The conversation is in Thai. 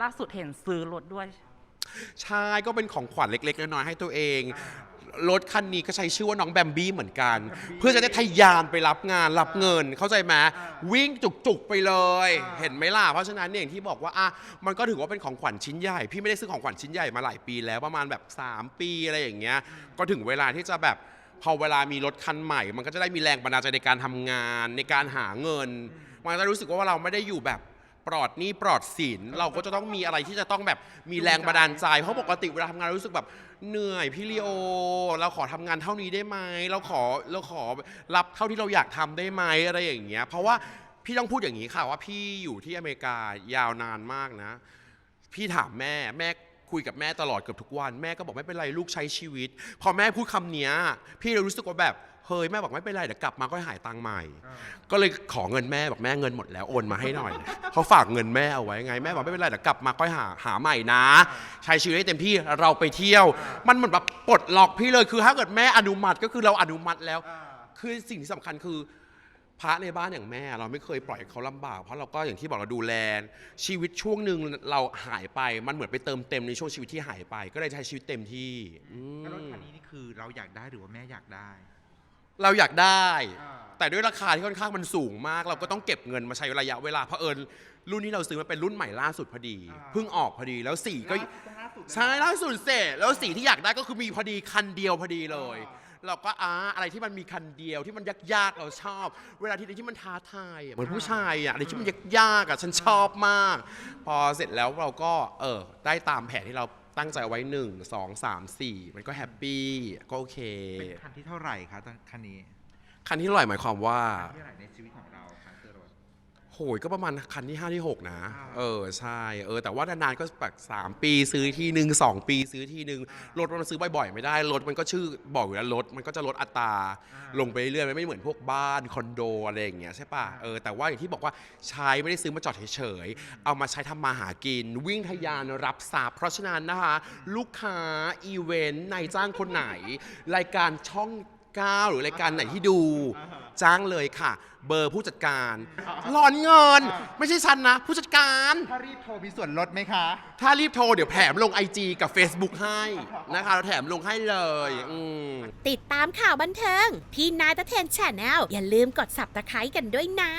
ล่าสุดเห็นซื้อรถด้วย ใช่ก็เป็นของขวัญเล็ก ๆ น้อยๆให้ตัวเอง รถคันนี้ก็ใช้ชื่อว่าน้องแบมบี้เหมือนกัน เพื่อจะได้ทะยานไปรับงานรับเงิน เข้าใจไหมวิ่งจุกๆไปเลย เห็นไหมล่ะเพราะฉะนั้นเนี่ยอย่างที่บอกว่าอะมันก็ถือว่าเป็นของขวัญชิ้นใหญ่ พี่ไม่ได้ซื้อของขวัญชิ้นใหญ่มาหลายปีแล้วประมาณแบบ 3 ปีอะไรอย่างเงี้ยก็ถึงเวลาที่จะแบบพอเวลามีรถคันใหม่ มันก็จะได้มีแรงบันดาลใจในการทำงานในการหาเงิน มันจะรู้สึกว่าเราไม่ได้อยู่แบบ ปลอดหนี้ปลอดสินเราก็จะต้องมีอะไรที่จะต้องแบบมีแรงบันดาลใจ เพราะปกติเวลาทำงานเรารู้สึกแบบเหนื่อยพี่ลีโอ เราขอทำงานเท่านี้ได้ไหมเราขอเราขอรับเท่าที่เราอยากทำได้ไหมอะไรอย่างเงี้ยเพราะว่าพี่ต้องพูดอย่างนี้ค่ะว่าพี่อยู่ที่อเมริกายาวนานมากนะ พี่ถามแม่แม่คุยกับแม่ตลอดเกือบทุกวัน แม่ก็บอกไม่เป็นไรลูกใช้ชีวิต พอแม่พูดคำเนี้ย พี่เลยรู้สึกว่าแบบ เฮ้ยแม่บอกไม่เป็นไรเดี๋ยวกลับมาก็หายตังค์ใหม่ ก็เลยขอเงินแม่บอกแม่เงินหมดแล้วโอนมาให้หน่อย เขาฝากเงินแม่เอาไว้ไง แม่บอกไม่เป็นไรเดี๋ยวกลับมาก็หาหาใหม่นะ ใช้ชีวิตให้เต็มที่เราไปเที่ยว มันเหมือนแบบปลดล็อกพี่เลยคือถ้าเกิดแม่อนุมัติก็คือเราอนุมัติแล้ว คือสิ่งที่สำคัญคือพระในบ้านอย่างแม่ เราไม่เคยปล่อยให้เขาลำบาก เพราะเราก็อย่างที่บอกเราดูแล ชีวิตช่วงหนึ่งเราหายไปมันเหมือนไปเติมเต็มในช่วงชีวิตที่หายไป ก็เลยใช้ชีวิตเต็มที่อืมแล้วรถคันนี้นี่คือเราอยากได้หรือว่าแม่อยากได้ เราอยากได้อ่าแต่ด้วยราคาที่ค่อนข้างมันสูงมาก เราก็ต้องเก็บเงินมาใช้ระยะเวลาเพราะเอิญรุ่นที่เราซื้อมันเป็นรุ่นใหม่ล่าสุดพอดีเพิ่งออกพอดีแล้วสีก็ล่าสุดใช่ล่าสุดเสร็จแล้วสีที่อยากได้ก็คือมีพอดีคันเดียวพอดีเลย เราก็อ่าอะไรที่มันมีคันเดียวที่มันยากๆเราชอบ เวลาที่ที่มันท้าทายอะเหมือนผู้ชายอะอะไรที่มันยากๆอะฉันชอบมาก พอเสร็จแล้วเราก็เออได้ตามแผนที่เรา ตั้งใจไว้หนึ่งสองสามสี่มันก็แฮปปี้ก็โอเค เป็นคันที่เท่าไหร่คะตอนคันนี้ คันที่เท่าไหร่หมายความว่า คันที่เท่าไหร่ในชีวิตของเราคันเตอร์รถ โหยก็ประมาณคันที่ 5 ที่ 6 นะอ่าเออ ใช่ เออ แต่ว่านานๆก็แบบ3ปีซื้อทีหนึ่ง2ปีซื้อทีหนึ่งรถมันซื้อบ่อยๆไม่ได้รถมันก็ชื่อบอกอยู่แล้วรถมันก็จะลดอัตราลงไปเรื่อยๆมันไม่เหมือนพวกบ้านคอนโดอะไรอย่างเงี้ยใช่ป่ะเออแต่ว่าอย่างที่บอกว่าใช้ไม่ได้ซื้อมาจอดเฉยๆเอามาใช้ทำมาหากิน วิ่งทะยานรับทรัพย์เพราะฉะนั้นนะคะ ลูกค้าอีเวนต์นายจ้างคนไหน รายการช่อง9หรือรายการไหนที่ดู จ้างเลยค่ะ เบอร์ผู้จัดการร้อนเงิน ไม่ใช่ฉันนะ ผู้จัดการ ถ้ารีบโทรมีส่วนลดไหมคะ ถ้ารีบโทรเดี๋ยวแถมลง IG กับ Facebook ให้นะคะเราแถมลงให้เลยอืม ติดตามข่าวบันเทิงพี่นายตะเทนแชนแนลอย่าลืมกดสับตะไคร้กันด้วยนะ